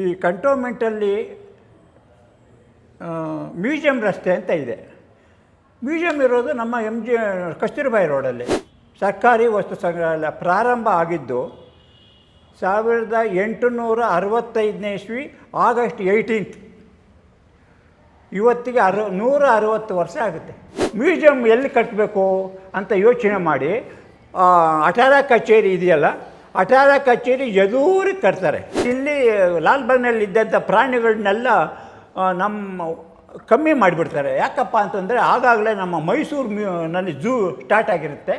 ಈ ಕಂಟೋನ್ಮೆಂಟಲ್ಲಿ ಮ್ಯೂಸಿಯಂ ರಸ್ತೆ ಅಂತ ಇದೆ. ಮ್ಯೂಸಿಯಂ ಇರೋದು ನಮ್ಮ ಎಂ ಜಿ ಕಸ್ತೂರಿಬಾಯಿ ರೋಡಲ್ಲಿ. ಸರ್ಕಾರಿ ವಸ್ತು ಸಂಗ್ರಹಾಲಯ ಪ್ರಾರಂಭ ಆಗಿದ್ದು, ಸಾವಿರದ ಎಂಟುನೂರ ಅರವತ್ತೈದನೇ ಇಸ್ವಿ ಆಗಸ್ಟ್ ಏಯ್ಟೀನ್ತ್ ಇವತ್ತಿಗೆ ಅರ, ನೂರ ಅರವತ್ತು ವರ್ಷ ಆಗುತ್ತೆ. ಮ್ಯೂಸಿಯಂ ಎಲ್ಲಿ ಕಟ್ಟಬೇಕು ಅಂತ ಯೋಚನೆ ಮಾಡಿ ಅಟಾರ ಕಚೇರಿ ಇದೆಯಲ್ಲ ಅಟಾರ ಕಚೇರಿ ಎದುರಿಗೆ ಕಟ್ತಾರೆ. ಇಲ್ಲಿ ಲಾಲ್ಬಾಗ್ನಲ್ಲಿ ಇದ್ದಂಥ ಪ್ರಾಣಿಗಳನ್ನೆಲ್ಲ ನಮ್ಮ ಕಮ್ಮಿ ಮಾಡಿಬಿಡ್ತಾರೆ. ಯಾಕಪ್ಪ ಅಂತಂದರೆ, ಆಗಾಗಲೇ ನಮ್ಮ ಮೈಸೂರು ಮ್ಯೂ, ನಲ್ಲಿ ಝೂ ಸ್ಟಾರ್ಟ್ ಆಗಿರುತ್ತೆ.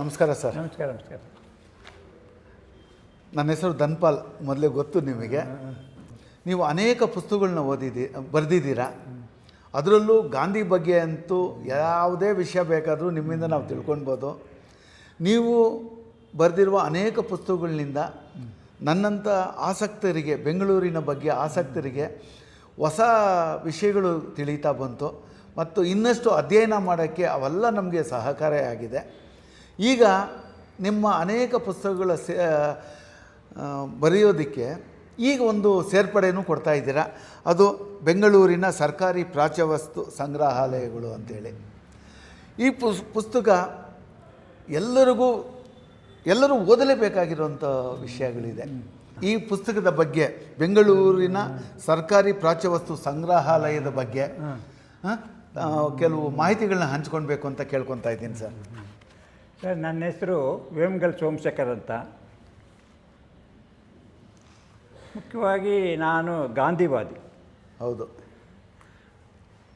ನಮಸ್ಕಾರ ಸರ್. ನಮಸ್ಕಾರ ನಮಸ್ಕಾರ. ನನ್ನ ಹೆಸರು ಧನ್ಪಾಲ್ ಮೊದಲೇ ಗೊತ್ತು ನಿಮಗೆ. ನೀವು ಅನೇಕ ಪುಸ್ತಕಗಳನ್ನ ಓದಿದ್ದೀ ಬರೆದಿದ್ದೀರಾ? ಅದರಲ್ಲೂ ಗಾಂಧಿ ಬಗ್ಗೆ ಅಂತೂ ಯಾವುದೇ ವಿಷಯ ಬೇಕಾದರೂ ನಿಮ್ಮಿಂದ ನಾವು ತಿಳ್ಕೊಳ್ಬೋದು ನೀವು ಬರೆದಿರುವ ಅನೇಕ ಪುಸ್ತಕಗಳಿಂದ ನನ್ನಂಥ ಆಸಕ್ತರಿಗೆ ಬೆಂಗಳೂರಿನ ಬಗ್ಗೆ ಆಸಕ್ತರಿಗೆ ಹೊಸ ವಿಷಯಗಳು ತಿಳಿತಾ ಬಂತು. ಮತ್ತು ಇನ್ನಷ್ಟು ಅಧ್ಯಯನ ಮಾಡೋಕ್ಕೆ ಅವೆಲ್ಲ ನಮಗೆ ಸಹಕಾರಿಯಾಗಿದೆ. ಈಗ ನಿಮ್ಮ ಅನೇಕ ಪುಸ್ತಕಗಳ ಸೇ ಬರೆಯೋದಕ್ಕೆ ಈಗ ಒಂದು ಸೇರ್ಪಡೆಯನ್ನು ಕೊಡ್ತಾ ಇದ್ದೀರಾ? ಅದು ಬೆಂಗಳೂರಿನ ಸರ್ಕಾರಿ ಪ್ರಾಚ್ಯವಸ್ತು ಸಂಗ್ರಹಾಲಯಗಳು ಅಂತೇಳಿ. ಈ ಪುಸ್, ಪುಸ್ತಕ ಎಲ್ಲರಿಗೂ, ಎಲ್ಲರೂ ಓದಲೇಬೇಕಾಗಿರುವಂಥ ವಿಷಯಗಳಿದೆ. ಈ ಪುಸ್ತಕದ ಬಗ್ಗೆ, ಬೆಂಗಳೂರಿನ ಸರ್ಕಾರಿ ಪ್ರಾಚ್ಯವಸ್ತು ಸಂಗ್ರಹಾಲಯದ ಬಗ್ಗೆ ಕೆಲವು ಮಾಹಿತಿಗಳನ್ನ ಹಂಚ್ಕೊಳ್ಬೇಕು ಅಂತ ಕೇಳ್ಕೊತಾ ಇದ್ದೀನಿ ಸರ್. ಸರ್ ನನ್ನ ಹೆಸರು ವೇಮಗಲ್ ಸೋಮಶೇಖರ್ ಅಂತ. ಮುಖ್ಯವಾಗಿ ನಾನು ಗಾಂಧಿವಾದಿ. ಹೌದು.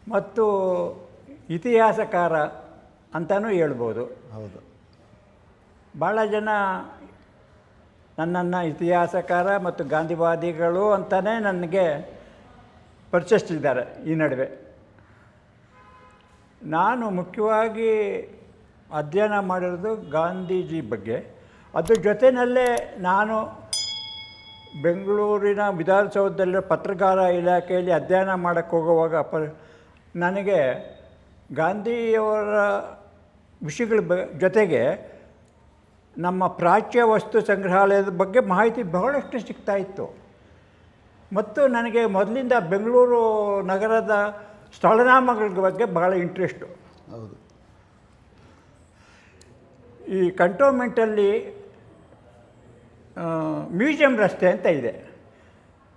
ಮತ್ತು ಇತಿಹಾಸಕಾರ ಅಂತಲೂ ಹೇಳ್ಬೋದು. ಹೌದು. ಭಾಳ ಜನ ನನ್ನನ್ನು ಇತಿಹಾಸಕಾರ ಮತ್ತು ಗಾಂಧಿವಾದಿಗಳು ಅಂತಲೇ ನನಗೆ ಪರಿಚಯಿಸ್ತಿದ್ದಾರೆ ಈ ನಡುವೆ. ನಾನು ಮುಖ್ಯವಾಗಿ ಅಧ್ಯಯನ ಮಾಡಿರೋದು ಗಾಂಧೀಜಿ ಬಗ್ಗೆ. ಅದ್ರ ಜೊತೆಯಲ್ಲೇ ನಾನು ಬೆಂಗಳೂರಿನ ವಿಧಾನಸೌಧದಲ್ಲಿರೋ ಪತ್ರಕಾರ ಇಲಾಖೆಯಲ್ಲಿ ಅಧ್ಯಯನ ಮಾಡೋಕ್ಕೆ ಹೋಗುವಾಗ ಪ ನನಗೆ ಗಾಂಧಿಯವರ ವಿಷಯಗಳ ಬ ಜೊತೆಗೆ ನಮ್ಮ ಪ್ರಾಚ್ಯ ವಸ್ತು ಸಂಗ್ರಹಾಲಯದ ಬಗ್ಗೆ ಮಾಹಿತಿ ಬಹಳಷ್ಟು ಸಿಗ್ತಾ ಇತ್ತು. ಮತ್ತು ನನಗೆ ಮೊದಲಿಂದ ಬೆಂಗಳೂರು ನಗರದ ಸ್ಥಳನಾಮಗಳ ಬಗ್ಗೆ ಬಹಳ ಇಂಟ್ರೆಸ್ಟು ಹೌದು. ಈ ಕಂಟೋನ್ಮೆಂಟಲ್ಲಿ ಮ್ಯೂಸಿಯಂ ರಸ್ತೆ ಅಂತ ಇದೆ.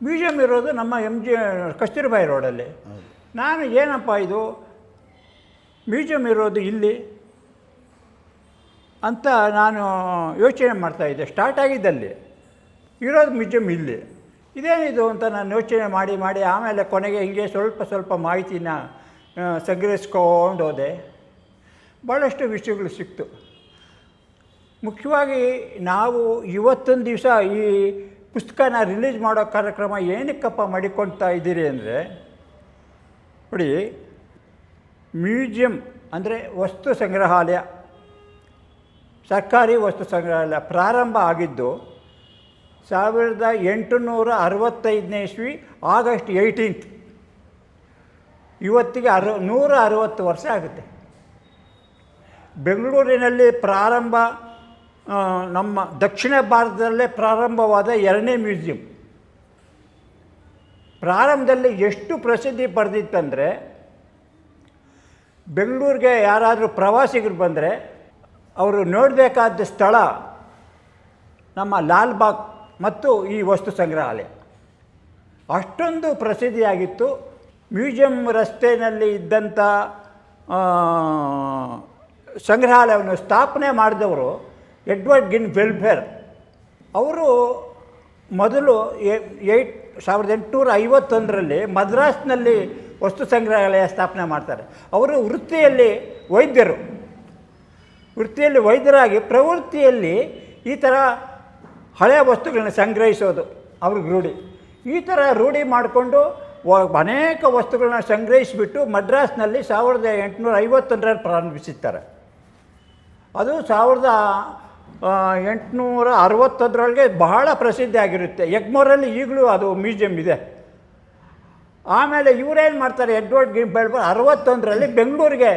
ಮ್ಯೂಸಿಯಂ ಇರೋದು ನಮ್ಮ ಎಂ ಜಿ ಕಸ್ತೂರಿಬಾಯಿ ರೋಡಲ್ಲಿ. ನಾನು ಏನಪ್ಪ ಇದು ಮ್ಯೂಸಿಯಂ ಇರೋದು ಇಲ್ಲಿ ಅಂತ ನಾನು ಯೋಚನೆ ಮಾಡ್ತಾಯಿದ್ದೆ ಸ್ಟಾರ್ಟ್ ಆಗಿದ್ದಲ್ಲಿ. ಇರೋದು ಮ್ಯೂಸಿಯಂ ಇಲ್ಲಿ. ಇದೇನಿದು ಅಂತ ನಾನು ಯೋಚನೆ ಮಾಡಿ ಮಾಡಿ ಆಮೇಲೆ ಕೊನೆಗೆ ಹಿಂಗೆ ಸ್ವಲ್ಪ ಸ್ವಲ್ಪ ಮಾಹಿತಿನ ಸಂಗ್ರಹಿಸ್ಕೊಂಡು ಹೋದೆ. ಭಾಳಷ್ಟು ವಿಷಯಗಳು ಸಿಕ್ತು. ಮುಖ್ಯವಾಗಿ ನಾವು ಇವತ್ತೊಂದು ದಿವಸ ಈ ಪುಸ್ತಕನ ರಿಲೀಸ್ ಮಾಡೋ ಕಾರ್ಯಕ್ರಮ ಏನಕ್ಕಪ್ಪ ಮಾಡಿಕೊಳ್ತಾ ಇದ್ದೀರಿ ಅಂದರೆ, ನೋಡಿ, ಮ್ಯೂಸಿಯಂ ಅಂದರೆ ವಸ್ತು ಸಂಗ್ರಹಾಲಯ, ಸರ್ಕಾರಿ ವಸ್ತು ಸಂಗ್ರಹಾಲಯ ಪ್ರಾರಂಭ ಆಗಿದ್ದು ಸಾವಿರದ ಎಂಟುನೂರ ಅರವತ್ತೈದನೇ ಇಸ್ವಿ ಆಗಸ್ಟ್ ಏಯ್ಟೀನ್ತ್ ಇವತ್ತಿಗೆ ಅರ, ನೂರ ಅರವತ್ತು ವರ್ಷ ಆಗುತ್ತೆ. ಬೆಂಗಳೂರಿನಲ್ಲಿ ಪ್ರಾರಂಭ ನಮ್ಮ ದಕ್ಷಿಣ ಭಾರತದಲ್ಲೇ ಪ್ರಾರಂಭವಾದ ಎರಡನೇ ಮ್ಯೂಸಿಯಂ. ಪ್ರಾರಂಭದಲ್ಲಿ ಎಷ್ಟು ಪ್ರಸಿದ್ಧಿ ಪಡೆದಿತ್ತಂದರೆ, ಬೆಂಗಳೂರಿಗೆ ಯಾರಾದರೂ ಪ್ರವಾಸಿಗರು ಬಂದರೆ, ಅವರು ನೋಡಬೇಕಾದ ಸ್ಥಳ ನಮ್ಮ ಲಾಲ್ಬಾಗ್ ಮತ್ತು ಈ ವಸ್ತು ಸಂಗ್ರಹಾಲಯ. ಅಷ್ಟೊಂದು ಪ್ರಸಿದ್ಧಿಯಾಗಿತ್ತು. ಮ್ಯೂಸಿಯಂ ರಸ್ತೆಯಲ್ಲಿ ಇದ್ದಂಥ ಸಂಗ್ರಹಾಲಯವನ್ನು ಸ್ಥಾಪನೆ ಮಾಡಿದವರು ಎಡ್ವರ್ಡ್ ಗಿನ್ ವೆಲ್ಫೇರ್. ಅವರು ಮೊದಲು ಏಯ್ಟ್ ಸಾವಿರದ ಎಂಟುನೂರ ಐವತ್ತೊಂದರಲ್ಲಿ ಮದ್ರಾಸ್ನಲ್ಲಿ ವಸ್ತು ಸಂಗ್ರಹಾಲಯ ಸ್ಥಾಪನೆ ಮಾಡ್ತಾರೆ. ಅವರು ವೃತ್ತಿಯಲ್ಲಿ ವೈದ್ಯರು. ವೃತ್ತಿಯಲ್ಲಿ ವೈದ್ಯರಾಗಿ ಪ್ರವೃತ್ತಿಯಲ್ಲಿ ಈ ಥರ ಹಳೆಯ ವಸ್ತುಗಳನ್ನ ಸಂಗ್ರಹಿಸೋದು ಅವ್ರಿಗೆ ರೂಢಿ. ಈ ಥರ ರೂಢಿ ಮಾಡಿಕೊಂಡು ಅನೇಕ ವಸ್ತುಗಳನ್ನ ಸಂಗ್ರಹಿಸಿಬಿಟ್ಟು ಮದ್ರಾಸ್ನಲ್ಲಿ ಸಾವಿರದ ಎಂಟುನೂರ ಐವತ್ತೊಂದರಲ್ಲಿ ಪ್ರಾರಂಭಿಸುತ್ತಾರೆ ಅದು ಸಾವಿರದ ಎಂಟುನೂರ ಅರವತ್ತೊಂದರೊಳಗೆ ಬಹಳ ಪ್ರಸಿದ್ಧಿ ಆಗಿರುತ್ತೆ. ಎಗ್ಮೋರಲ್ಲಿ ಈಗಲೂ ಅದು ಮ್ಯೂಸಿಯಂ ಇದೆ. ಆಮೇಲೆ ಇವರೇನು ಮಾಡ್ತಾರೆ, ಎಡ್ವರ್ಡ್ ಗಿಂಬೆಲ್ಬರ್ ಅರವತ್ತೊಂದರಲ್ಲಿ ಬೆಂಗಳೂರಿಗೆ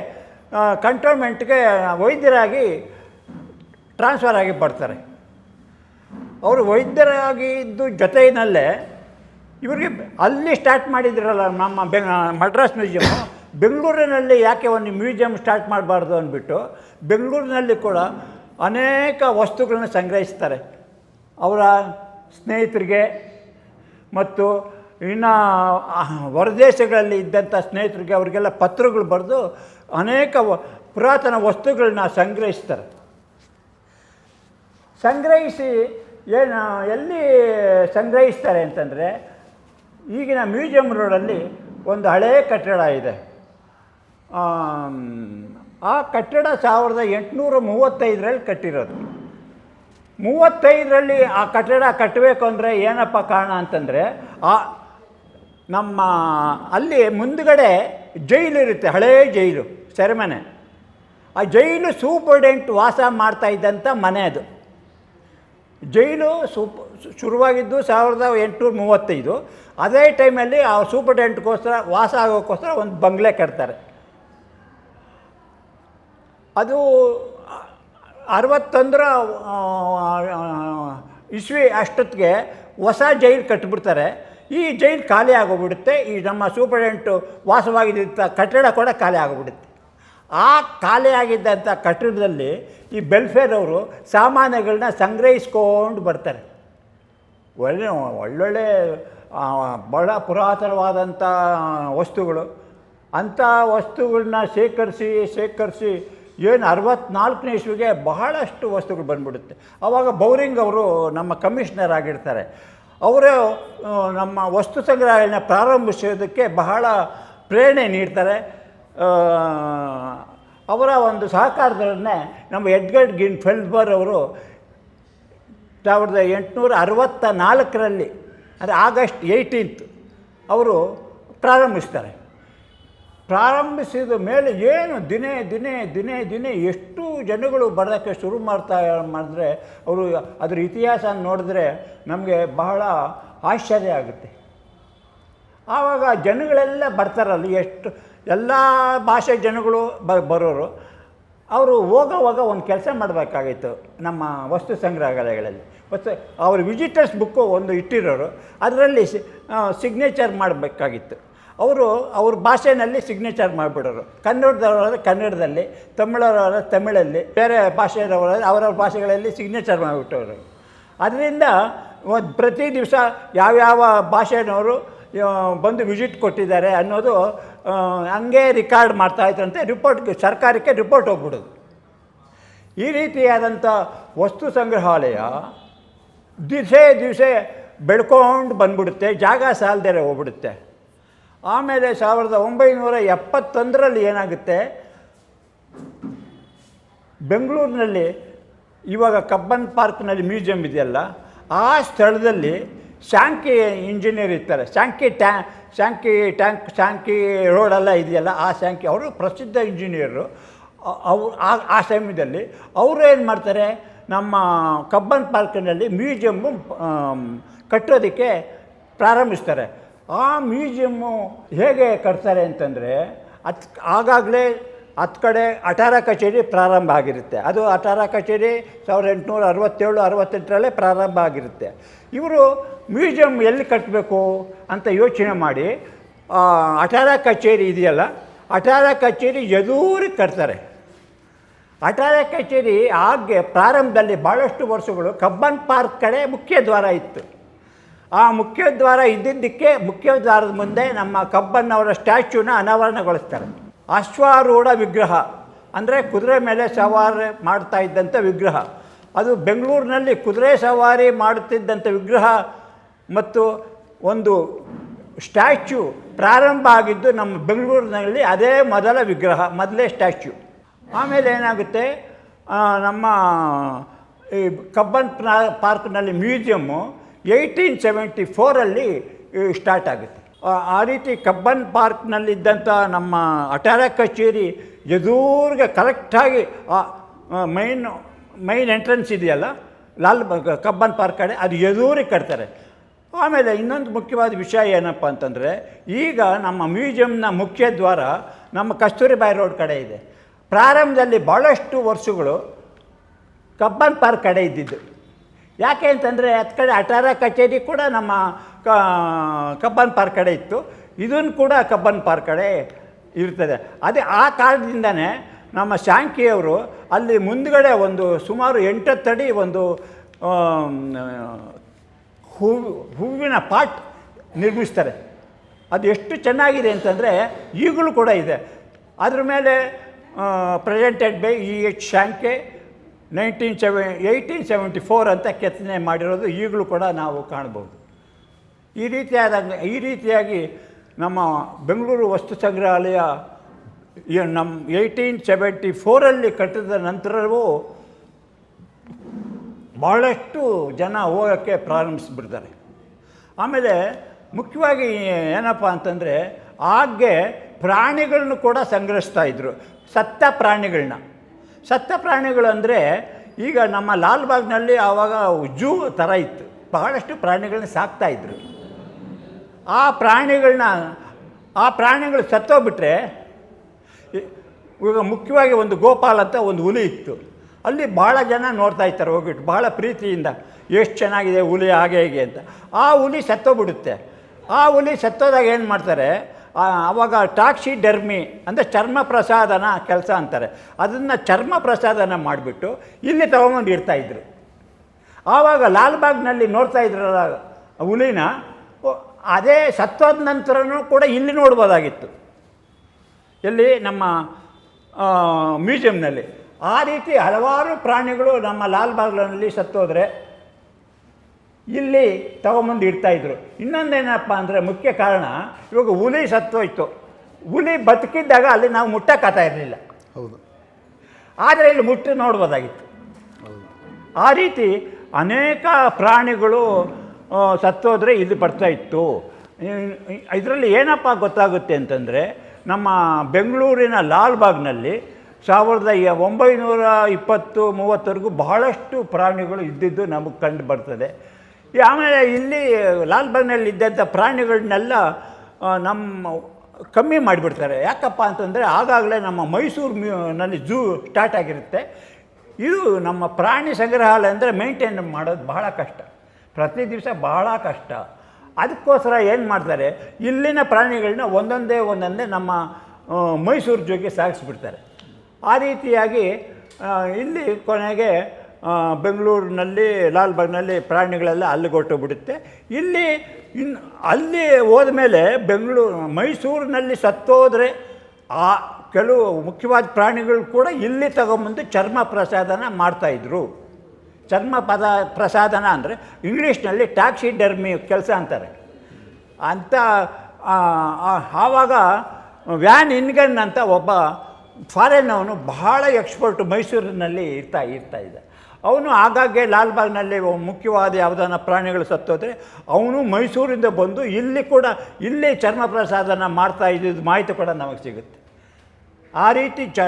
ಕಂಟೋನ್ಮೆಂಟ್ಗೆ ವೈದ್ಯರಾಗಿ ಟ್ರಾನ್ಸ್ಫರ್ ಆಗಿ ಬರ್ತಾರೆ. ಅವರು ವೈದ್ಯರಾಗಿ ಇದ್ದು ಜೊತೆಯಲ್ಲೇ ಇವರಿಗೆ ಅಲ್ಲಿ ಸ್ಟಾರ್ಟ್ ಮಾಡಿದ್ರಲ್ಲ ನಮ್ಮ ಬೆ ಮಡ್ರಾಸ್ ಮ್ಯೂಸಿಯಮ್ ಬೆಂಗಳೂರಿನಲ್ಲಿ ಯಾಕೆ ಒಂದು ಮ್ಯೂಸಿಯಂ ಸ್ಟಾರ್ಟ್ ಮಾಡಬಾರ್ದು ಅಂದ್ಬಿಟ್ಟು, ಬೆಂಗಳೂರಿನಲ್ಲಿ ಕೂಡ ಅನೇಕ ವಸ್ತುಗಳನ್ನ ಸಂಗ್ರಹಿಸ್ತಾರೆ. ಅವರ ಸ್ನೇಹಿತರಿಗೆ ಮತ್ತು ಇನ್ನು ಹೊರದೇಶಗಳಲ್ಲಿ ಇದ್ದಂಥ ಸ್ನೇಹಿತರಿಗೆ ಅವರಿಗೆಲ್ಲ ಪತ್ರಗಳು ಬರೆದು ಅನೇಕ ಪುರಾತನ ವಸ್ತುಗಳನ್ನ ಸಂಗ್ರಹಿಸ್ತಾರೆ. ಸಂಗ್ರಹಿಸಿ ಏನು, ಎಲ್ಲಿ ಸಂಗ್ರಹಿಸ್ತಾರೆ ಅಂತಂದರೆ ಈಗಿನ ಮ್ಯೂಸಿಯಂ ರೋಡಲ್ಲಿ ಒಂದು ಹಳೆಯ ಕಟ್ಟಡ ಇದೆ. ಆ ಕಟ್ಟಡ ಸಾವಿರದ ಎಂಟುನೂರ ಮೂವತ್ತೈದರಲ್ಲಿ ಕಟ್ಟಿರೋದು. ಮೂವತ್ತೈದರಲ್ಲಿ ಆ ಕಟ್ಟಡ ಕಟ್ಟಬೇಕು ಅಂದರೆ ಏನಪ್ಪ ಕಾರಣ ಅಂತಂದರೆ, ಆ ನಮ್ಮ ಅಲ್ಲಿ ಮುಂದುಗಡೆ ಜೈಲು ಇರುತ್ತೆ, ಹಳೇ ಜೈಲು, ಸೆರೆಮನೆ. ಆ ಜೈಲು ಸೂಪರ್ಡೆಂಟ್ ವಾಸ ಮಾಡ್ತಾ ಇದ್ದಂಥ ಮನೆ ಅದು. ಜೈಲು ಸೂಪ್ ಶುರುವಾಗಿದ್ದು ಸಾವಿರದ ಎಂಟುನೂರ ಮೂವತ್ತೈದು. ಅದೇ ಟೈಮಲ್ಲಿ ಆ ಸೂಪರ್ಡೆಂಟ್ಗೋಸ್ಕರ ವಾಸ ಆಗೋಕ್ಕೋಸ್ಕರ ಒಂದು ಬಂಗ್ಲೆ ಕಟ್ತಾರೆ. ಅದು ಅರವತ್ತೊಂದರ ಇಸ್ವಿ ಅಷ್ಟೊತ್ತಿಗೆ ಹೊಸ ಜೈಲು ಕಟ್ಟಿಬಿಡ್ತಾರೆ ಈ ಜೈಲು ಖಾಲಿ ಆಗೋಗ್ಬಿಡುತ್ತೆ. ಈ ನಮ್ಮ ಸೂಪರ್ಡೆಂಟು ವಾಸವಾಗಿದ್ದಂಥ ಕಟ್ಟಡ ಕೂಡ ಖಾಲಿ ಆಗೋಗ್ಬಿಡುತ್ತೆ. ಆ ಖಾಲಿ ಆಗಿದ್ದಂಥ ಕಟ್ಟಡದಲ್ಲಿ ಈ ಬೆಲ್ಫೇರ್ ಅವರು ಸಾಮಾನುಗಳನ್ನ ಸಂಗ್ರಹಿಸ್ಕೊಂಡು ಬರ್ತಾರೆ. ಒಳ್ಳೆ, ಒಳ್ಳೊಳ್ಳೆ ಬಹಳ ಪುರಾತನವಾದಂಥ ವಸ್ತುಗಳು. ಅಂಥ ವಸ್ತುಗಳನ್ನ ಶೇಖರಿಸಿ ಶೇಖರಿಸಿ ಏನು ಅರವತ್ನಾಲ್ಕನೇ ಇಸ್ವಿಗೆ ಬಹಳಷ್ಟು ವಸ್ತುಗಳು ಬಂದ್ಬಿಡುತ್ತೆ. ಆವಾಗ ಬೌರಿಂಗ್ ಅವರು ನಮ್ಮ ಕಮಿಷನರ್ ಆಗಿರ್ತಾರೆ. ಅವರು ನಮ್ಮ ವಸ್ತು ಸಂಗ್ರಹಾಲಯನ ಪ್ರಾರಂಭಿಸೋದಕ್ಕೆ ಬಹಳ ಪ್ರೇರಣೆ ನೀಡ್ತಾರೆ. ಅವರ ಒಂದು ಸಹಕಾರದನ್ನೇ ನಮ್ಮ ಎಡ್ಗರ್ಡ್ ಗಿನ್ ಫೆಲ್ಬರ್ ಅವರು ಸಾವಿರದ ಎಂಟುನೂರ ಅರವತ್ತ ನಾಲ್ಕರಲ್ಲಿ, ಅಂದರೆ ಆಗಸ್ಟ್ ಏಯ್ಟೀನ್ತ್ ಅವರು ಪ್ರಾರಂಭಿಸ್ತಾರೆ. ಪ್ರಾರಂಭಿಸಿದ ಮೇಲೆ ಏನು ದಿನೇ ದಿನೇ ದಿನೇ ದಿನೇ ಎಷ್ಟು ಜನಗಳು ಬರೋದಕ್ಕೆ ಶುರು ಮಾಡ್ತಾ ಮಾಡಿದ್ರೆ ಅವರು ಅದರ ಇತಿಹಾಸ ನೋಡಿದ್ರೆ ನಮಗೆ ಬಹಳ ಆಶ್ಚರ್ಯ ಆಗುತ್ತೆ. ಆವಾಗ ಜನಗಳೆಲ್ಲ ಬರ್ತಾರಲ್ಲ, ಎಷ್ಟು ಎಲ್ಲ ಭಾಷೆ ಜನಗಳು ಬ ಬರೋರು, ಅವರು ಹೋಗೋವಾಗ ಒಂದು ಕೆಲಸ ಮಾಡಬೇಕಾಗಿತ್ತು ನಮ್ಮ ವಸ್ತು ಸಂಗ್ರಹಾಲಯಗಳಲ್ಲಿ. ವಸ್ತು, ಅವರು ವಿಜಿಟರ್ಸ್ ಬುಕ್ಕು ಒಂದು ಇಟ್ಟಿರೋರು, ಅದರಲ್ಲಿ ಸಿಗ್ನೇಚರ್ ಮಾಡಬೇಕಾಗಿತ್ತು. ಅವರು ಅವ್ರ ಭಾಷೆಯಲ್ಲಿ ಸಿಗ್ನೇಚರ್ ಮಾಡಿಬಿಡೋರು. ಕನ್ನಡದವರಾದ್ರೆ ಕನ್ನಡದಲ್ಲಿ ತಮಿಳವರಾದ್ರೆ ತಮಿಳಲ್ಲಿ, ಬೇರೆ ಭಾಷೆಯವರಾದ್ರೆ ಅವರವ್ರ ಭಾಷೆಗಳಲ್ಲಿ ಸಿಗ್ನೇಚರ್ ಮಾಡಿಬಿಟ್ಟವರು. ಅದರಿಂದ ಪ್ರತಿ ದಿವಸ ಯಾವ್ಯಾವ ಭಾಷೆನವರು ಬಂದು ವಿಸಿಟ್ ಕೊಟ್ಟಿದ್ದಾರೆ ಅನ್ನೋದು ಹಂಗೆ ರಿಕಾರ್ಡ್ ಮಾಡ್ತಾಯಿದ್ರಂತೆ ರಿಪೋರ್ಟ್ ಸರ್ಕಾರಕ್ಕೆ ರಿಪೋರ್ಟ್ ಹೋಗ್ಬಿಡೋದು. ಈ ರೀತಿಯಾದಂಥ ವಸ್ತು ಸಂಗ್ರಹಾಲಯ ದಿವಸೇ ದಿವಸ ಬೆಳ್ಕೊಂಡು ಬಂದ್ಬಿಡುತ್ತೆ, ಜಾಗ ಸಾಲದೇ ಹೋಗ್ಬಿಡುತ್ತೆ. ಆಮೇಲೆ ಸಾವಿರದ ಒಂಬೈನೂರ ಎಪ್ಪತ್ತೊಂದರಲ್ಲಿ ಏನಾಗುತ್ತೆ? ಬೆಂಗಳೂರಿನಲ್ಲಿ ಇವಾಗ ಕಬ್ಬನ್ ಪಾರ್ಕ್ನಲ್ಲಿ ಮ್ಯೂಸಿಯಂ ಇದೆಯಲ್ಲ, ಆ ಸ್ಥಳದಲ್ಲಿ ಶಾಂಕಿ ಇಂಜಿನಿಯರ್ ಇರ್ತಾರೆ. ಶಾಂಕಿ ಟ್ಯಾ, ಶಾಂಕಿ ಟ್ಯಾಂಕ್, ಶಾಂಕಿ ರೋಡೆಲ್ಲ ಇದೆಯಲ್ಲ, ಆ ಶಾಂಕಿ ಅವರು ಪ್ರಸಿದ್ಧ ಇಂಜಿನಿಯರು. ಅವು, ಆ ಆ ಸಮಯದಲ್ಲಿ ಅವರು ಏನು ಮಾಡ್ತಾರೆ? ನಮ್ಮ ಕಬ್ಬನ್ ಪಾರ್ಕಿನಲ್ಲಿ ಮ್ಯೂಸಿಯಮ್ಮು ಕಟ್ಟೋದಕ್ಕೆ ಪ್ರಾರಂಭಿಸ್ತಾರೆ. ಆ ಮ್ಯೂಸಿಯಮ್ಮು ಹೇಗೆ ಕಟ್ತಾರೆ ಅಂತಂದರೆ ಅದು ಆಗಾಗಲೇ ಹತ್ತು ಕಡೆ ಅಠಾರ ಕಚೇರಿ ಪ್ರಾರಂಭ ಆಗಿರುತ್ತೆ. ಅದು ಅಠಾರ ಕಚೇರಿ ಸಾವಿರದ ಎಂಟುನೂರ ಅರವತ್ತೇಳು, ಅರವತ್ತೆಂಟರಲ್ಲೇ ಪ್ರಾರಂಭ ಆಗಿರುತ್ತೆ. ಇವರು ಮ್ಯೂಸಿಯಂ ಎಲ್ಲಿ ಕಟ್ಟಬೇಕು ಅಂತ ಯೋಚನೆ ಮಾಡಿ ಅಠಾರ ಕಚೇರಿ ಇದೆಯಲ್ಲ, ಅಠಾರ ಕಚೇರಿ ಎದುರಿಗೆ ಕಟ್ತಾರೆ. ಅಠಾರ ಕಚೇರಿ ಹಾಗೆ ಪ್ರಾರಂಭದಲ್ಲಿ ಭಾಳಷ್ಟು ವರ್ಷಗಳು ಕಬ್ಬನ್ ಪಾರ್ಕ್ ಕಡೆ ಮುಖ್ಯ ದ್ವಾರ ಇತ್ತು. ಆ ಮುಖ್ಯದ್ವಾರ ಇದ್ದಿದ್ದಕ್ಕೆ ಮುಖ್ಯದ್ವಾರದ ಮುಂದೆ ನಮ್ಮ ಕಬ್ಬನ್ ಅವರ ಸ್ಟ್ಯಾಚ್ಯೂನ ಅನಾವರಣಗೊಳಿಸ್ತಾರೆ. ಅಶ್ವಾರೂಢ ವಿಗ್ರಹ, ಅಂದರೆ ಕುದುರೆ ಮೇಲೆ ಸವಾರಿ ಮಾಡ್ತಾ ಇದ್ದಂಥ ವಿಗ್ರಹ. ಅದು ಬೆಂಗಳೂರಿನಲ್ಲಿ ಕುದುರೆ ಸವಾರಿ ಮಾಡುತ್ತಿದ್ದಂಥ ವಿಗ್ರಹ ಮತ್ತು ಒಂದು ಸ್ಟ್ಯಾಚ್ಯೂ ಪ್ರಾರಂಭ ಆಗಿದ್ದು ನಮ್ಮ ಬೆಂಗಳೂರಿನಲ್ಲಿ ಅದೇ ಮೊದಲ ವಿಗ್ರಹ, ಮೊದಲೇ ಸ್ಟ್ಯಾಚ್ಯೂ. ಆಮೇಲೆ ಏನಾಗುತ್ತೆ? ನಮ್ಮ ಈ ಕಬ್ಬನ್ ಪ್ರಾ- ಪಾರ್ಕ್ನಲ್ಲಿ ಮ್ಯೂಸಿಯಮ್ಮು ಏಯ್ಟೀನ್ ಸೆವೆಂಟಿ ಫೋರಲ್ಲಿ ಸ್ಟಾರ್ಟ್ ಆಗುತ್ತೆ. ಆ- ಆ ರೀತಿ ಕಬ್ಬನ್ ಪಾರ್ಕ್ನಲ್ಲಿದ್ದಂಥ ನಮ್ಮ ಅಟಾರ ಕಚೇರಿ ಎದುರಿಗೆ ಕರೆಕ್ಟಾಗಿ ಮೈನ್ ಮೈನ್ ಎಂಟ್ರೆನ್ಸ್ ಇದೆಯಲ್ಲ, ಲಾಲ್ ಕಬ್ಬನ್ ಪಾರ್ಕ್ ಕಡೆ, ಅದು ಎದುರಿಗೆ ಕಟ್ತಾರೆ. ಆಮೇಲೆ ಇನ್ನೊಂದು ಮುಖ್ಯವಾದ ವಿಷಯ ಏನಪ್ಪ ಅಂತಂದರೆ, ಈಗ ನಮ್ಮ ಮ್ಯೂಸಿಯಂನ ಮುಖ್ಯ ದ್ವಾರ ನಮ್ಮ ಕಸ್ತೂರಿಬಾಯಿ ರೋಡ್ ಕಡೆ ಇದೆ. ಪ್ರಾರಂಭದಲ್ಲಿ ಭಾಳಷ್ಟು ವರ್ಷಗಳು ಕಬ್ಬನ್ ಪಾರ್ಕ್ ಕಡೆ ಇದ್ದಿದ್ದು. ಯಾಕೆ ಅಂತಂದರೆ ಹತ್ತು ಕಡೆ ಅಟಾರ ಕಚೇರಿ ಕೂಡ ನಮ್ಮ ಕಬ್ಬನ್ ಪಾರ್ಕ್ ಕಡೆ ಇತ್ತು. ಇದನ್ನು ಕೂಡ ಕಬ್ಬನ್ ಪಾರ್ಕ್ ಕಡೆ ಇರ್ತದೆ. ಅದೇ ಆ ಕಾರಣದಿಂದನೇ ನಮ್ಮ ಶಾಂಕಿಯವರು ಅಲ್ಲಿ ಮುಂದುಗಡೆ ಒಂದು ಸುಮಾರು ಎಂಟತ್ತಡಿ ಒಂದು ಹೂವು ಹೂವಿನ ಪಾಟ್ ನಿರ್ಮಿಸ್ತಾರೆ. ಅದು ಎಷ್ಟು ಚೆನ್ನಾಗಿದೆ ಅಂತಂದರೆ ಈಗಲೂ ಕೂಡ ಇದೆ. ಅದ್ರ ಮೇಲೆ presented by E H ಶಾಂಕೆ nineteen ಸೆವೆ eighteen seventy four ಅಂತ ಕೆತ್ತನೆ ಮಾಡಿರೋದು ಈಗಲೂ ಕೂಡ ನಾವು ಕಾಣ್ಬೋದು ಈ ರೀತಿಯಾದ, ಈ ರೀತಿಯಾಗಿ ನಮ್ಮ ಬೆಂಗಳೂರು ವಸ್ತು ಸಂಗ್ರಹಾಲಯ ನಮ್ಮ ಏಯ್ಟೀನ್ ಸೆವೆಂಟಿ ಫೋರಲ್ಲಿ ಕಟ್ಟಿದ ನಂತರವೂ ಭಾಳಷ್ಟು ಜನ ಹೋಗೋಕ್ಕೆ ಪ್ರಾರಂಭಿಸ್ಬಿಡ್ತಾರೆ. ಆಮೇಲೆ ಮುಖ್ಯವಾಗಿ ಏನಪ್ಪ ಅಂತಂದರೆ, ಆಗ್ಗೆ ಪ್ರಾಣಿಗಳನ್ನು ಕೂಡ ಸಂಗ್ರಹಿಸ್ತಾ ಇದ್ದರು ಸತ್ತ ಪ್ರಾಣಿಗಳನ್ನ ಸತ್ತ ಪ್ರಾಣಿಗಳು ಅಂದರೆ ಈಗ ನಮ್ಮ ಲಾಲ್ಬಾಗ್ನಲ್ಲಿ ಆವಾಗ ಜೂ ಥರ ಇತ್ತು. ಬಹಳಷ್ಟು ಪ್ರಾಣಿಗಳನ್ನ ಸಾಕ್ತಾಯಿದ್ರು ಆ ಪ್ರಾಣಿಗಳನ್ನ ಆ ಪ್ರಾಣಿಗಳು ಸತ್ತೋಗ್ಬಿಟ್ರೆ ಇವಾಗ ಮುಖ್ಯವಾಗಿ ಒಂದು ಗೋಪಾಲ್ ಅಂತ ಒಂದು ಹುಲಿ ಇತ್ತು. ಅಲ್ಲಿ ಭಾಳ ಜನ ನೋಡ್ತಾ ಇರ್ತಾರೆ, ಹೋಗ್ಬಿಟ್ಟು ಭಾಳ ಪ್ರೀತಿಯಿಂದ, ಎಷ್ಟು ಚೆನ್ನಾಗಿದೆ ಹುಲಿ, ಹಾಗೆ, ಹೀಗೆ ಅಂತ. ಆ ಹುಲಿ ಸತ್ತೋಗ್ಬಿಡುತ್ತೆ. ಆ ಹುಲಿ ಸತ್ತೋದಾಗ ಏನು ಮಾಡ್ತಾರೆ ಆವಾಗ ಟಾಕ್ಸಿ ಡರ್ಮಿ ಅಂದರೆ ಚರ್ಮ ಪ್ರಸಾದನ ಕೆಲಸ ಅಂತಾರೆ. ಅದನ್ನು ಚರ್ಮ ಪ್ರಸಾದನ ಮಾಡಿಬಿಟ್ಟು ಇಲ್ಲಿ ತೊಗೊಂಬಂದು ಇಡ್ತಾಯಿದ್ರು ಆವಾಗ ಲಾಲ್ಬಾಗ್ನಲ್ಲಿ ನೋಡ್ತಾ ಇದ್ರಲ್ಲ ಹುಲಿನ ಅದೇ ಸತ್ವದ ನಂತರನೂ ಕೂಡ ಇಲ್ಲಿ ನೋಡ್ಬೋದಾಗಿತ್ತು. ಎಲ್ಲಿ ನಮ್ಮ ಮ್ಯೂಸಿಯಂನಲ್ಲಿ. ಆ ರೀತಿ ಹಲವಾರು ಪ್ರಾಣಿಗಳು ನಮ್ಮ ಲಾಲ್ಬಾಗ್ನಲ್ಲಿ ಸತ್ತೋದ್ರೆ ಇಲ್ಲಿ ತಗೊಂಬಂದು ಇಡ್ತಾಯಿದ್ರು ಇನ್ನೊಂದೇನಪ್ಪ ಅಂದರೆ ಮುಖ್ಯ ಕಾರಣ ಇವಾಗ ಹುಲಿ ಸತ್ತೋಯ್ತು ಹುಲಿ ಬದುಕಿದ್ದಾಗ ಅಲ್ಲಿ ನಾವು ಮುಟ್ಟಕ್ಕಾಗ್ತಾ ಇರಲಿಲ್ಲ. ಹೌದು. ಆದರೆ ಇಲ್ಲಿ ಮುಟ್ಟಿ ನೋಡ್ಬೋದಾಗಿತ್ತು. ಹೌದು ಆ ರೀತಿ ಅನೇಕ ಪ್ರಾಣಿಗಳು ಸತ್ತೋದ್ರೆ ಇಲ್ಲಿ ಬರ್ತಾ ಇತ್ತು. ಇದರಲ್ಲಿ ಏನಪ್ಪ ಗೊತ್ತಾಗುತ್ತೆ ಅಂತಂದರೆ ನಮ್ಮ ಬೆಂಗಳೂರಿನ ಲಾಲ್ಬಾಗ್ನಲ್ಲಿ ಸಾವಿರದ ಒಂಬೈನೂರ ಇಪ್ಪತ್ತು ಮೂವತ್ತರೆಗೂ ಬಹಳಷ್ಟು ಪ್ರಾಣಿಗಳು ಇದ್ದಿದ್ದು ನಮಗೆ ಕಂಡು ಬರ್ತದೆ. ಆಮೇಲೆ ಇಲ್ಲಿ ಲಾಲ್ಬಾಗ್ನಲ್ಲಿ ಇದ್ದಂಥ ಪ್ರಾಣಿಗಳನ್ನೆಲ್ಲ ನಮ್ಮ ಕಮ್ಮಿ ಮಾಡಿಬಿಡ್ತಾರೆ. ಯಾಕಪ್ಪ ಅಂತಂದರೆ ಆಗಾಗಲೇ ನಮ್ಮ ಮೈಸೂರು ಮ್ಯೂ, ನಲ್ಲಿ ಝೂ ಸ್ಟಾರ್ಟ್ ಆಗಿರುತ್ತೆ. ಇದು ನಮ್ಮ ಪ್ರಾಣಿ ಸಂಗ್ರಹಾಲಯ ಅಂದರೆ ಮೇಂಟೈನ್ ಮಾಡೋದು ಬಹಳ ಕಷ್ಟ. ಪ್ರತಿ ದಿವಸ ಬಹಳ ಕಷ್ಟ. ಅದಕ್ಕೋಸ್ಕರ ಏನು ಮಾಡ್ತಾರೆ, ಇಲ್ಲಿನ ಪ್ರಾಣಿಗಳನ್ನ ಒಂದೊಂದೇ ಒಂದೊಂದೇ ನಮ್ಮ ಮೈಸೂರು ಜೂಗೆ ಸಾಗಿಸ್ಬಿಡ್ತಾರೆ. ಆ ರೀತಿಯಾಗಿ ಇಲ್ಲಿ ಕೊನೆಗೆ ಬೆಂಗಳೂರಿನಲ್ಲಿ, ಲಾಲ್ಬಾಗ್ನಲ್ಲಿ ಪ್ರಾಣಿಗಳೆಲ್ಲ ಅಲ್ಲಿಗೊಟ್ಟು ಬಿಡುತ್ತೆ ಇಲ್ಲಿ ಇನ್ನು ಅಲ್ಲಿ ಹೋದ ಮೇಲೆ ಬೆಂಗಳೂರು, ಮೈಸೂರಿನಲ್ಲಿ ಸತ್ತೋದ್ರೆ ಆ ಕೆಲವು ಮುಖ್ಯವಾದ ಪ್ರಾಣಿಗಳು ಕೂಡ ಇಲ್ಲಿ ತಗೊಂಬಂದು ಚರ್ಮ ಪ್ರಸಾದನ ಮಾಡ್ತಾಯಿದ್ರು ಚರ್ಮ ಪದ, ಪ್ರಸಾದನ ಅಂದರೆ ಇಂಗ್ಲೀಷ್ನಲ್ಲಿ ಟ್ಯಾಕ್ಸಿ ಡರ್ಮಿ ಕೆಲಸ ಅಂತಾರೆ. ಅಂತ ಆವಾಗ ವ್ಯಾನ್ ಇನ್ಗನ್ ಅಂತ ಒಬ್ಬ ಫಾರಿನ್ ಅವನು ಬಹಳ ಎಕ್ಸ್ಪರ್ಟ್ ಮೈಸೂರಿನಲ್ಲಿ ಇರ್ತಾ ಇರ್ತಾ ಇದ್ದ. ಅವನು ಆಗಾಗ್ಗೆ ಲಾಲ್ಬಾಗ್ನಲ್ಲಿ ಮುಖ್ಯವಾದ ಯಾವುದನ್ನ ಪ್ರಾಣಿಗಳು ಸತ್ತೋದ್ರೆ ಅವನು ಮೈಸೂರಿಂದ ಬಂದು ಇಲ್ಲಿ ಕೂಡ ಇಲ್ಲಿ ಚರ್ಮ ಪ್ರಸಾದನ ಮಾಡ್ತಾ ಇದ್ದಿದ್ದು ಮಾಹಿತಿ ಕೂಡ ನಮಗೆ ಸಿಗುತ್ತೆ. ಆ ರೀತಿ ಚ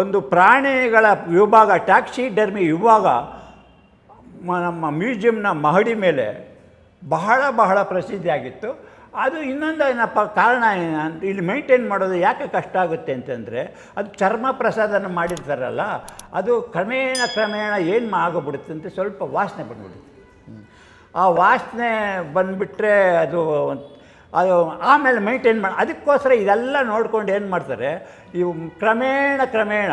ಒಂದು ಪ್ರಾಣಿಗಳ ವಿಭಾಗ ಟ್ಯಾಕ್ಸಿ ಡರ್ಮಿ ವಿಭಾಗ ನಮ್ಮ ಮ್ಯೂಸಿಯಂನ ಮಹಡಿ ಮೇಲೆ ಬಹಳ ಬಹಳ ಪ್ರಸಿದ್ಧಿಯಾಗಿತ್ತು. ಅದು ಇನ್ನೊಂದು ಏನಪ್ಪ ಕಾರಣ ಇಲ್ಲಿ ಮೈಂಟೈನ್ ಮಾಡೋದು ಯಾಕೆ ಕಷ್ಟ ಆಗುತ್ತೆ ಅಂತಂದರೆ, ಅದು ಚರ್ಮ ಪ್ರಸಾದನ ಮಾಡಿರ್ತಾರಲ್ಲ, ಅದು ಕ್ರಮೇಣ ಕ್ರಮೇಣ ಏನು ಆಗೋಗ್ಬಿಡುತ್ತೆ ಅಂತ ಸ್ವಲ್ಪ ವಾಸನೆ ಬಂದ್ಬಿಡುತ್ತೆ. ಆ ವಾಸನೆ ಬಂದುಬಿಟ್ರೆ ಅದು ಅದು ಆಮೇಲೆ ಮೈಂಟೈನ್ ಮಾಡಿ ಅದಕ್ಕೋಸ್ಕರ ಇದೆಲ್ಲ ನೋಡ್ಕೊಂಡು ಏನು ಮಾಡ್ತಾರೆ ಇವು ಕ್ರಮೇಣ ಕ್ರಮೇಣ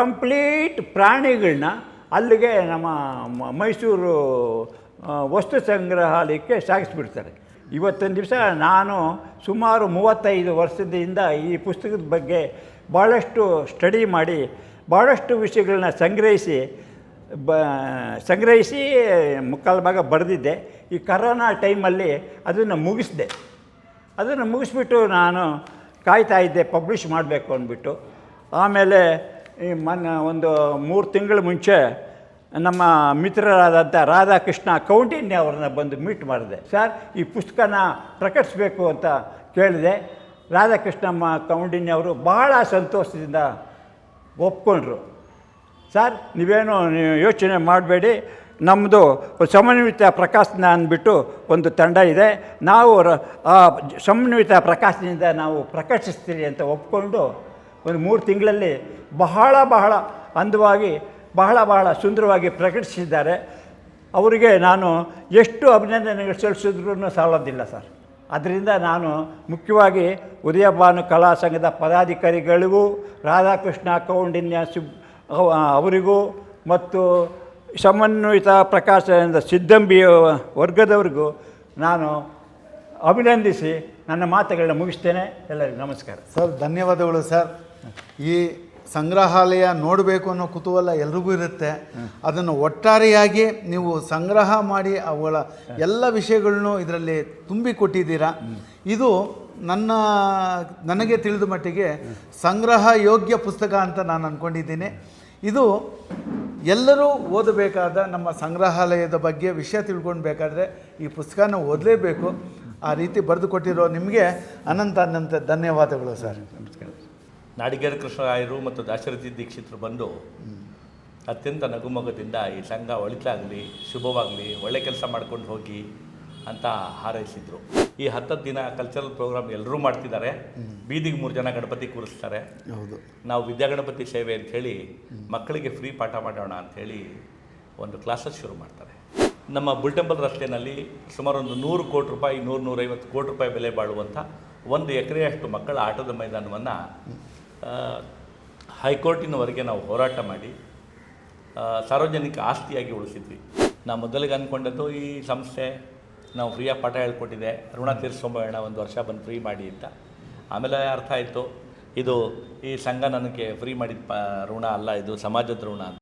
ಕಂಪ್ಲೀಟ್ ಪ್ರಾಣಿಗಳನ್ನ ಅಲ್ಲಿಗೆ ನಮ್ಮ ಮೈಸೂರು ವಸ್ತು ಸಂಗ್ರಹಾಲಯಕ್ಕೆ ಸಾಗಿಸ್ಬಿಡ್ತಾರೆ. ಇವತ್ತೊಂದು ದಿವಸ ನಾನು ಸುಮಾರು ಮೂವತ್ತೈದು ವರ್ಷದಿಂದ ಈ ಪುಸ್ತಕದ ಬಗ್ಗೆ ಭಾಳಷ್ಟು ಸ್ಟಡಿ ಮಾಡಿ ಭಾಳಷ್ಟು ವಿಷಯಗಳನ್ನ ಸಂಗ್ರಹಿಸಿ, ಬ, ಸಂಗ್ರಹಿಸಿ ಮುಕ್ಕಾಲು ಭಾಗ ಬರೆದಿದ್ದೆ. ಈ ಕರೋನಾ ಟೈಮಲ್ಲಿ ಅದನ್ನು ಮುಗಿಸಿದೆ. ಅದನ್ನು ಮುಗಿಸ್ಬಿಟ್ಟು ನಾನು ಕಾಯ್ತಾ ಇದ್ದೆ, ಪಬ್ಲಿಷ್ ಮಾಡಬೇಕು ಅಂದ್ಬಿಟ್ಟು. ಆಮೇಲೆ ಈ ಮೊನ್ನೆ ಒಂದು ಮೂರು ತಿಂಗಳ ಮುಂಚೆ ನಮ್ಮ ಮಿತ್ರರಾದಂಥ ರಾಧಾಕೃಷ್ಣ ಕೌಂಟಿನ್ಯ ಅವ್ರನ್ನ ಬಂದು ಮೀಟ್ ಮಾಡಿದೆ. ಸರ್, ಈ ಪುಸ್ತಕನ ಪ್ರಕಟಿಸಬೇಕು ಅಂತ ಕೇಳಿದೆ. ರಾಧಾಕೃಷ್ಣ ಮ ಕೌಂಡಿನ್ಯ ಅವರು ಬಹಳ ಸಂತೋಷದಿಂದ ಒಪ್ಕೊಂಡ್ರು. ಸರ್, ನೀವೇನು ನೀವು ಯೋಚನೆ ಮಾಡಬೇಡಿ. ನಮ್ಮದು ಸಮನ್ವಿತ ಪ್ರಕಾಶನ ಅಂದ್ಬಿಟ್ಟು ಒಂದು ತಂಡ ಇದೆ. ನಾವು ಆ ಸಮನ್ವಿತ ಪ್ರಕಾಶನದಿಂದ ನಾವು ಪ್ರಕಟಿಸ್ತೀರಿ ಅಂತ ಒಪ್ಕೊಂಡು ಒಂದು ಮೂರು ತಿಂಗಳಲ್ಲಿ ಬಹಳ ಬಹಳ ಅಂದವಾಗಿ ಬಹಳ ಬಹಳ ಸುಂದರವಾಗಿ ಪ್ರಕಟಿಸಿದ್ದಾರೆ. ಅವರಿಗೆ ನಾನು ಎಷ್ಟು ಅಭಿನಂದನೆಗಳು ಸಲ್ಲಿಸಿದ್ರೂ ಸಾಲೋದಿಲ್ಲ ಸರ್. ಅದರಿಂದ ನಾನು ಮುಖ್ಯವಾಗಿ ಉದಯಭಾನು ಕಲಾ ಸಂಘದ ಪದಾಧಿಕಾರಿಗಳಿಗೂ, ರಾಧಾಕೃಷ್ಣ ಕೌಂಡಿನ್ಯ ಸುಬ್, ಅವರಿಗೂ ಮತ್ತು ಸಮನ್ವಿತ ಪ್ರಕಾಶನದ ಸಿದ್ದಂಬಿ ವರ್ಗದವರಿಗೂ ನಾನು ಅಭಿನಂದಿಸಿ ನನ್ನ ಮಾತುಗಳನ್ನ ಮುಗಿಸ್ತೇನೆ. ಎಲ್ಲರಿಗೂ ನಮಸ್ಕಾರ. ಸರ್, ಧನ್ಯವಾದಗಳು ಸರ್. ಈ ಸಂಗ್ರಹಾಲಯ ನೋಡಬೇಕು ಅನ್ನೋ ಕುತೂಹಲ ಎಲ್ರಿಗೂ ಇರುತ್ತೆ. ಅದನ್ನು ಒಟ್ಟಾರೆಯಾಗಿ ನೀವು ಸಂಗ್ರಹ ಮಾಡಿ ಅವುಗಳ ಎಲ್ಲ ವಿಷಯಗಳನ್ನು ಇದರಲ್ಲಿ ತುಂಬಿಕೊಟ್ಟಿದ್ದೀರಾ ಇದು ನನ್ನ, ನನಗೆ ತಿಳಿದ ಮಟ್ಟಿಗೆ ಸಂಗ್ರಹ ಯೋಗ್ಯ ಪುಸ್ತಕ ಅಂತ ನಾನು ಅಂದ್ಕೊಂಡಿದ್ದೀನಿ ಇದು ಎಲ್ಲರೂ ಓದಬೇಕಾದ ನಮ್ಮ ಸಂಗ್ರಹಾಲಯದ ಬಗ್ಗೆ ವಿಷಯ ತಿಳ್ಕೊಳ್ಬೇಕಾದ್ರೆ ಈ ಪುಸ್ತಕನ ಓದಲೇಬೇಕು. ಆ ರೀತಿ ಬರೆದು ಕೊಟ್ಟಿರೋ ನಿಮಗೆ ಅನಂತ ಅನಂತ ಧನ್ಯವಾದಗಳು ಸರ್. ನಮಸ್ಕಾರ. ನಾಡಿಗೇರ ಕೃಷ್ಣರಾಯರು ಮತ್ತು ದಾಶರಥಿ ದೀಕ್ಷಿತರು ಬಂದು ಅತ್ಯಂತ ನಗುಮೊಗದಿಂದ ಈ ಸಂಘ ಒಳಿತಾಗಲಿ ಶುಭವಾಗಲಿ ಒಳ್ಳೆ ಕೆಲಸ ಮಾಡ್ಕೊಂಡು ಹೋಗಿ ಅಂತ ಹಾರೈಸಿದ್ರು. ಈ ಹತ್ತತ್ತು ದಿನ ಕಲ್ಚರಲ್ ಪ್ರೋಗ್ರಾಮ್ ಎಲ್ಲರೂ ಮಾಡ್ತಿದ್ದಾರೆ. ಬೀದಿಗೆ ಮೂರು ಜನ ಗಣಪತಿ ಕೂರಿಸ್ತಾರೆ. ಹೌದು. ನಾವು ವಿದ್ಯಾಗಣಪತಿ ಸೇವೆ ಅಂಥೇಳಿ ಮಕ್ಕಳಿಗೆ ಫ್ರೀ ಪಾಠ ಮಾಡೋಣ ಅಂಥೇಳಿ ಒಂದು ಕ್ಲಾಸಸ್ ಶುರು ಮಾಡ್ತಾರೆ. ನಮ್ಮ ಬುಲ್ಟೆಂಬಲ್ ರಸ್ತೆಯಲ್ಲಿ ಸುಮಾರು ಒಂದು ನೂರು ಕೋಟಿ ರೂಪಾಯಿ ನೂರು ನೂರೈವತ್ತು ಕೋಟಿ ರೂಪಾಯಿ ಬೆಲೆ ಬಾಳುವಂಥ ಒಂದು ಎಕರೆಯಷ್ಟು ಮಕ್ಕಳ ಆಟದ ಮೈದಾನವನ್ನು ಹೈಕೋರ್ಟಿನವರೆಗೆ ನಾವು ಹೋರಾಟ ಮಾಡಿ ಸಾರ್ವಜನಿಕ ಆಸ್ತಿಯಾಗಿ ಉಳಿಸಿದ್ವಿ. ನಾವು ಮೊದಲಿಗೆ ಅಂದ್ಕೊಂಡದ್ದು ಈ ಸಂಸ್ಥೆ, ನಾವು ಫ್ರೀಯಾಗಿ ಪಾಠ ಹೇಳ್ಕೊಟ್ಟಿದೆ, ಋಣ ತೀರಿಸ್ಕೊಂಬೋಣ ಒಂದು ವರ್ಷ ಬಂದು ಫ್ರೀ ಮಾಡಿ ಅಂತ. ಆಮೇಲೆ ಅರ್ಥ ಆಯಿತು, ಇದು ಈ ಸಂಘ ನನಗೆ ಫ್ರೀ ಮಾಡಿದ ಪ, ಋಣ ಅಲ್ಲ, ಇದು ಸಮಾಜದ ಋಣ ಅಂತ.